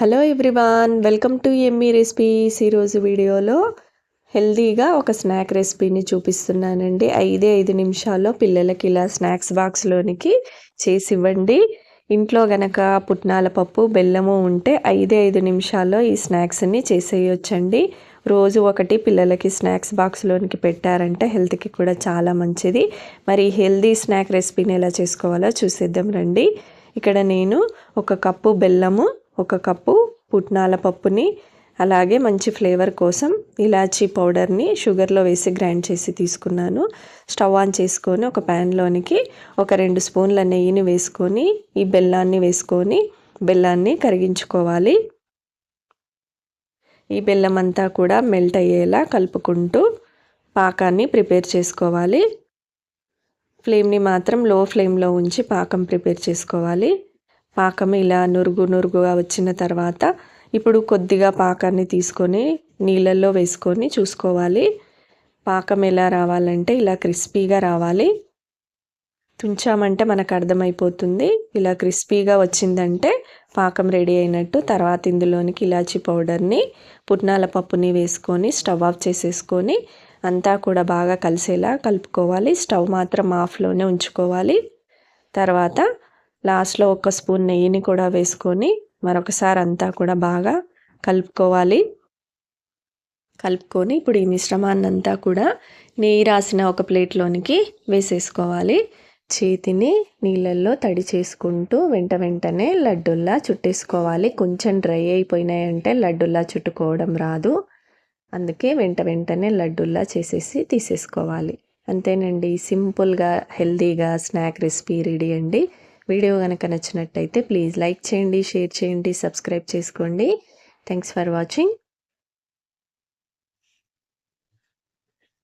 Hello everyone welcome to Emmy recipes ఈరోజు వీడియోలో హెల్తీగా ఒక స్నాక్ రెసిపీని చూపిస్తున్నానండి. ఐదే ఐదు నిమిషాల్లో పిల్లలకి ఇలా స్నాక్స్ బాక్స్లోనికి చేసి ఇవ్వండి ఇంట్లో గనక పుట్నాల పప్పు బెల్లము ఉంటే ఐదే ఐదు నిమిషాల్లో ఈ స్నాక్స్ని చేసేయొచ్చండి. రోజు ఒకటి పిల్లలకి స్నాక్స్ బాక్స్లోనికి పెట్టారంటే హెల్త్కి కూడా చాలా మంచిది. మరి హెల్దీ స్నాక్ రెసిపీని ఎలా చేసుకోవాలో చూసేద్దాం రండి. ఇక్కడ నేను ఒక కప్పు బెల్లము ఒక కప్పు పుట్నాల పప్పుని అలాగే మంచి ఫ్లేవర్ కోసం ఇలాచీ పౌడర్ని షుగర్లో వేసి గ్రైండ్ చేసి తీసుకున్నాను. స్టవ్ ఆన్ చేసుకొని ఒక ప్యాన్లోనికి ఒక రెండు స్పూన్ల నెయ్యిని వేసుకొని ఈ బెల్లాన్ని వేసుకొని బెల్లాన్ని కరిగించుకోవాలి. ఈ బెల్లం అంతా కూడా మెల్ట్ అయ్యేలా కలుపుకుంటూ పాకాన్ని ప్రిపేర్ చేసుకోవాలి. ఫ్లేమ్ని మాత్రం లో ఫ్లేమ్లో ఉంచి పాకం ప్రిపేర్ చేసుకోవాలి. పాకం ఇలా నురుగు నురుగుగా వచ్చిన తర్వాత ఇప్పుడు కొద్దిగా పాకాన్ని తీసుకొని నీళ్ళల్లో వేసుకొని చూసుకోవాలి. పాకం ఎలా రావాలంటే ఇలా క్రిస్పీగా రావాలి. తుంచామంటే మనకు అర్థమైపోతుంది. ఇలా క్రిస్పీగా వచ్చిందంటే పాకం రెడీ అయినట్టు తర్వాత ఇందులోనికి ఇలాచీ పౌడర్ని పుట్నాల పప్పుని వేసుకొని స్టవ్ ఆఫ్ చేసేసుకొని అంతా కూడా బాగా కలిసేలా కలుపుకోవాలి. స్టవ్ మాత్రం ఆఫ్లోనే ఉంచుకోవాలి. తర్వాత లాస్ట్లో ఒక స్పూన్ నెయ్యిని కూడా వేసుకొని మరొకసారి అంతా కూడా బాగా కలుపుకోవాలి. కలుపుకొని ఇప్పుడు ఈ మిశ్రమాన్ని అంతా కూడా నెయ్యి రాసిన ఒక ప్లేట్లోనికి వేసేసుకోవాలి. చేతిని నీళ్ళల్లో తడి చేసుకుంటూ వెంట వెంటనే లడ్డుల్లా చుట్టేసుకోవాలి. కొంచెం డ్రై అయిపోయినాయంటే లడ్డుల్లా చుట్టుకోవడం రాదు. అందుకే వెంట వెంటనే లడ్డుల్లా చేసేసి తీసేసుకోవాలి. అంతేనండి. సింపుల్గా హెల్తీగా స్నాక్ రెసిపీ రెడీ అండి. వీడియో కనుక నచ్చినట్టయితే ప్లీజ్ లైక్ చేయండి షేర్ చేయండి సబ్స్క్రైబ్ చేసుకోండి. Thanks for watching